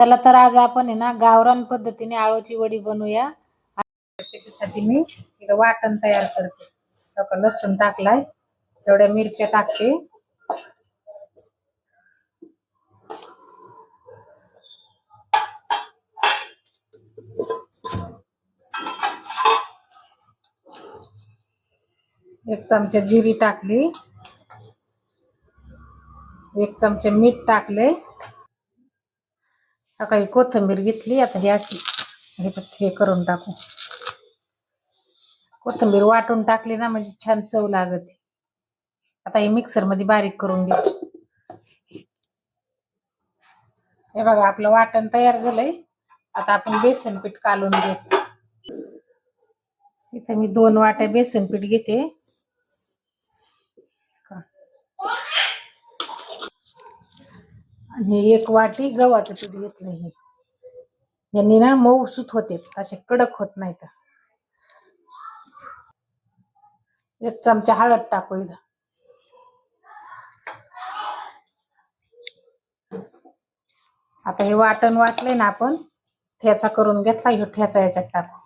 त्याला तर आज आपण आहे ना गावरान पद्धतीने आळूची वडी बनवूया. त्याच्यासाठी मी इथं वाटण तयार करते. लसूण टाकलाय. तेवढ्या मिरच्या टाकते. एक चमचा जिरी टाकली. एक चमचे मीठ टाकले. काही कोथिंबीर घेतली आता ही अशी ह्याच्यात हे करून टाकू. कोथिंबीर वाटून टाकली ना म्हणजे छान चव लागते. आता हे मिक्सरमध्ये बारीक करून घेऊ. हे बघा आपलं वाटण तयार झालंय. आता आपण बेसन पीठ कालून घेऊ. इथे मी दोन वाट्या बेसन पीठ घेते. आणि एक वाटी गव्हाचं पीठ घेतलं हे. यांनी ना मऊ सुत होते असे कडक होत नाहीत. एक चमचा हळद टाकू इथं. आता हे वाटण वाटलंय ना आपण ठेचा करून घेतला ह्यो ठेचा याच्यात टाकू.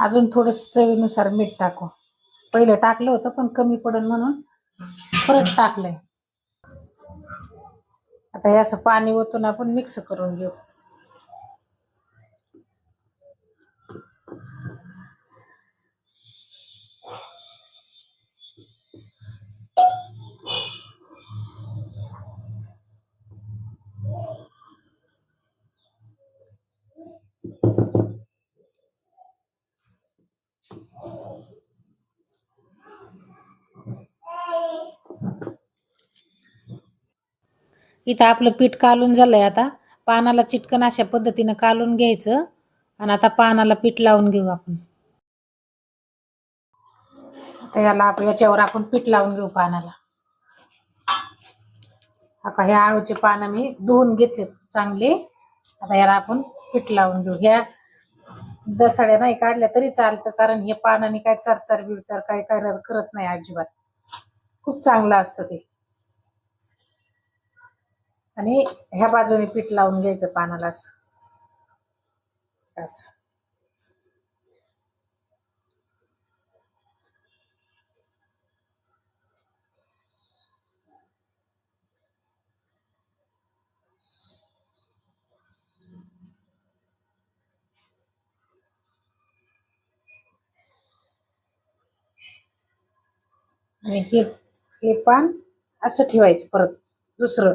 अजून थोडस चवीनुसार मीठ टाकू. पहिलं टाकलं होतं पण कमी पडल म्हणून परत टाकलंय. आता हे असं पाणी ओतून आपण मिक्स करून घेऊ. इथं आपलं पीठ कालून झालंय आता. पानाला चिटकन अशा पद्धतीनं कालून घ्यायचं. आणि आता पानाला पीठ लावून घेऊ आपण. आता याला आपण याच्यावर आपण पीठ लावून घेऊ पानाला. आता हे आळूचे पानं मी धुवून घेतले चांगले. आता याला आपण पीठ लावून घेऊ. ह्या दसाड्या नाही काढल्या तरी चालतं. कारण हे पानाने काय चरचर बिरचर काय काय करत नाही अजिबात. खूप चांगलं असतं ते. आणि ह्या बाजूने पीठ लावून घ्यायचं पानाला असं. असं. आणि हे हे पान असं ठेवायचं परत दुसरं.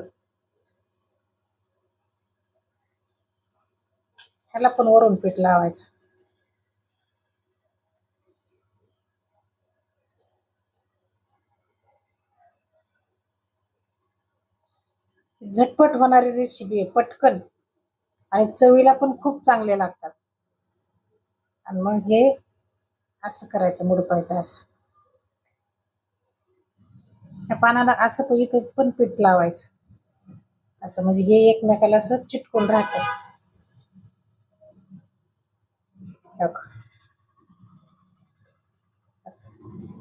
ह्याला पण वरून पीठ लावायचं. झटपट होणारी रेसिपी आहे पटकन. आणि चवीला पण खूप चांगले लागतात. आणि मग हे असं करायचं मुडपायचं असं. त्या पानाला असं पहिले इथं पण पीठ लावायचं. असं म्हणजे हे एकमेकाला असं चिटकून राहतं.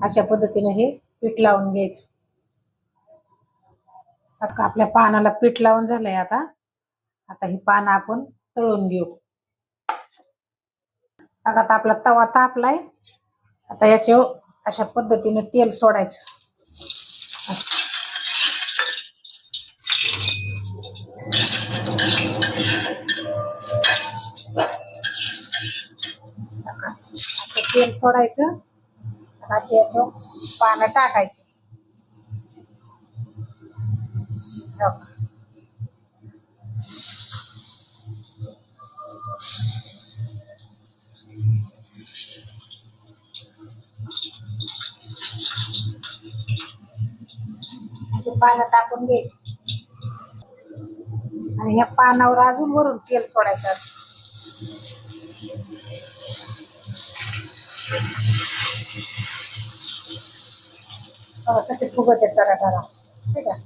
अशा पद्धतीने हे पीठ लावून घ्यायचं. आपल्या पानाला पीठ लावून झालंय आता. आता ही पानं आपण तळून घेऊ. आता आपला तवा तापलाय. आता याचे अशा पद्धतीने तेल सोडायचं. तेल सोडायचं. अशी याचं पानं टाकायची. हो. अशी पानं टाकून घ्यायची. आणि ह्या पानावर अजून वरून तेल सोडायचं कसे फुगत आहेत जरा जरा ठीक आहे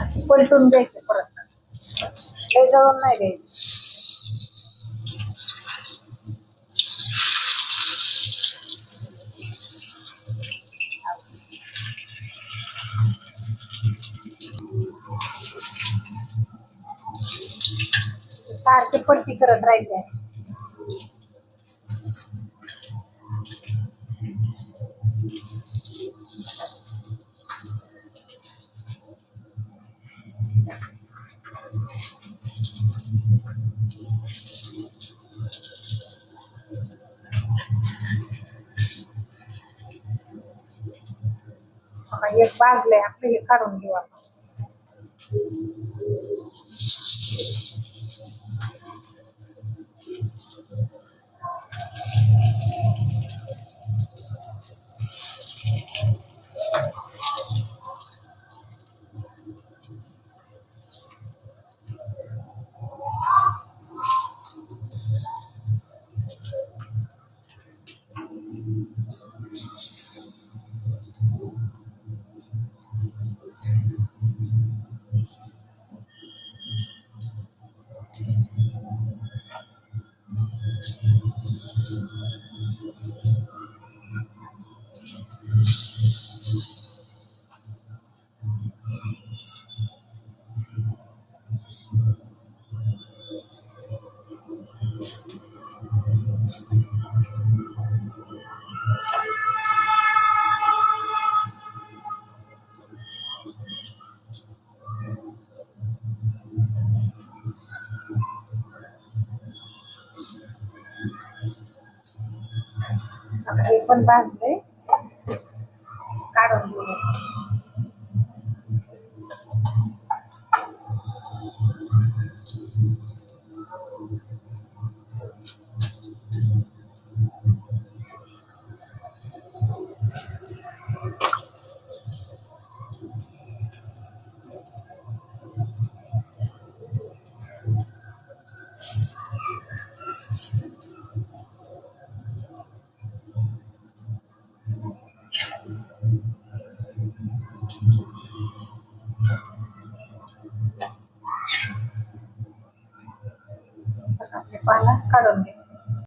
अशी पलटून द्यायची परत लय जळून नाही द्यायची सारखी पट्टी करत राहायची एक भाजलंय आपलं हे काढून घेऊ आपण. हे पण भाजलंय. काढून घेऊ